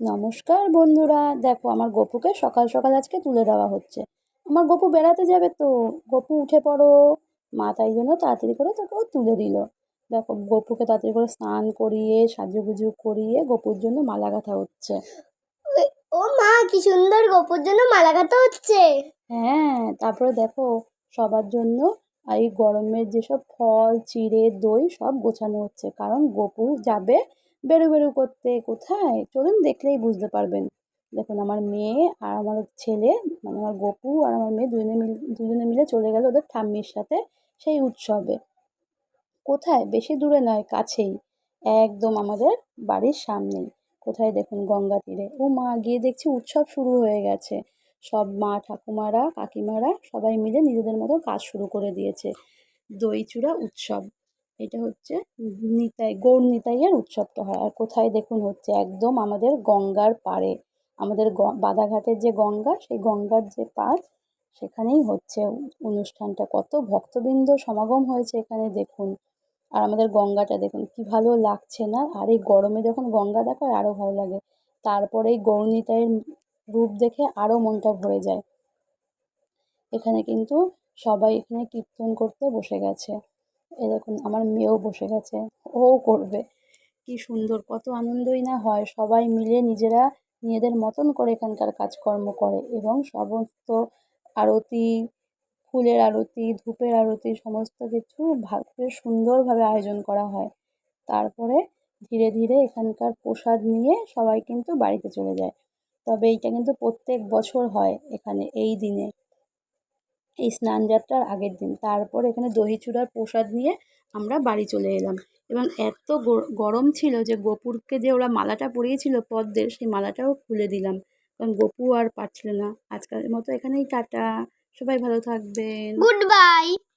নমস্কার বন্ধুরা। দেখো আমার গপুকে সকাল সকাল আজকে তুলে দেওয়া হচ্ছে। আমার গপু বেড়াতে যাবে তো। গপু উঠে পড়ো। মা তাই জন্য তাড়াতাড়ি করে তোকে ও তুলে দিল। দেখো গপুকে তাড়াতাড়ি করে স্নান করিয়ে সাজুগুজু করিয়ে গপুর জন্য মালা গাঁথা হচ্ছে। ও মা কি সুন্দর গপুর জন্য মালা গাঁথা হচ্ছে। হ্যাঁ তারপরে দেখো সবার জন্য এই গরমের যেসব ফল চিড়ে দই সব গোছানো হচ্ছে। কারণ গপু যাবে বেরু বেরু করতে কোথায়? চলুন দেখলেই বুঝতে পারবেন। দেখুন, আমার মেয়ে আর আমার ছেলে মানে আমার গপু আর আমার মেয়ে দুজনে মিলে দুজনে মিলে চলে গেল ওদের ঠাম্মির সাথে সেই উৎসবে। কোথায়? বেশি দূরে নয়, কাছেই। একদম আমাদের বাড়ির সামনেই। কোথায়? দেখুন, গঙ্গা তীরে। ও মা, গিয়ে দেখছি উৎসব শুরু হয়ে গেছে। সব মা, ঠাকুমারা, কাকিমারা সবাই মিলে নিজেদের মতো কাজ শুরু করে দিয়েছে। দই চূড়া উৎসব। এটা হচ্ছে নিতাই, গৌর নিতাইয়ের উৎসবটা হয়। আর কোথায় দেখুন হচ্ছে একদম আমাদের গঙ্গার পাড়ে, আমাদের বাদাঘাটের যে গঙ্গা, সেই গঙ্গার যে পাড়, সেখানেই হচ্ছে অনুষ্ঠানটা। কত ভক্তবৃন্দ সমাগম হয়েছে এখানে দেখুন। আর আমাদের গঙ্গাটা দেখুন, কি ভালো লাগছে না? আর এই গরমে যখন গঙ্গা দেখা হয় আরও ভালো লাগে। তারপরে এই গৌরনিতাইয়ের রূপ দেখে আরও মনটা ভরে যায়। এখানে কিন্তু সবাই এখানে কীর্তন করতে বসে গেছে। এ দেখুন, আমার মেয়েও বসে গেছে। ও করবে। কি সুন্দর, কত আনন্দই না হয়। সবাই মিলে নিজেরা নিজেদের মতন করে এখানকার কাজকর্ম করে এবং সমস্ত আরতি, ফুলের আরতি, ধূপের আরতি, সমস্ত কিছু বেশ সুন্দরভাবে আয়োজন করা হয়। তারপরে ধীরে ধীরে এখানকার প্রসাদ নিয়ে সবাই কিন্তু বাড়িতে চলে যায়। তবে এইটা কিন্তু প্রত্যেক বছর হয় এখানে, এই দিনে। এই স্নানযাত্রার আগের দিন। তারপর এখানে দহি চূড়ার প্রসাদ নিয়ে আমরা বাড়ি চলে এলাম। এবং এত গর- গরম ছিল যে গোপুরকে যে ওরা মালাটা পরিয়েছিল পদ্মের, সেই মালাটাও খুলে দিলাম। কারণ গোপু আর পারছিল না। আজকালের মতো এখানেই টাটা। সবাই ভালো থাকবেন। Good bye.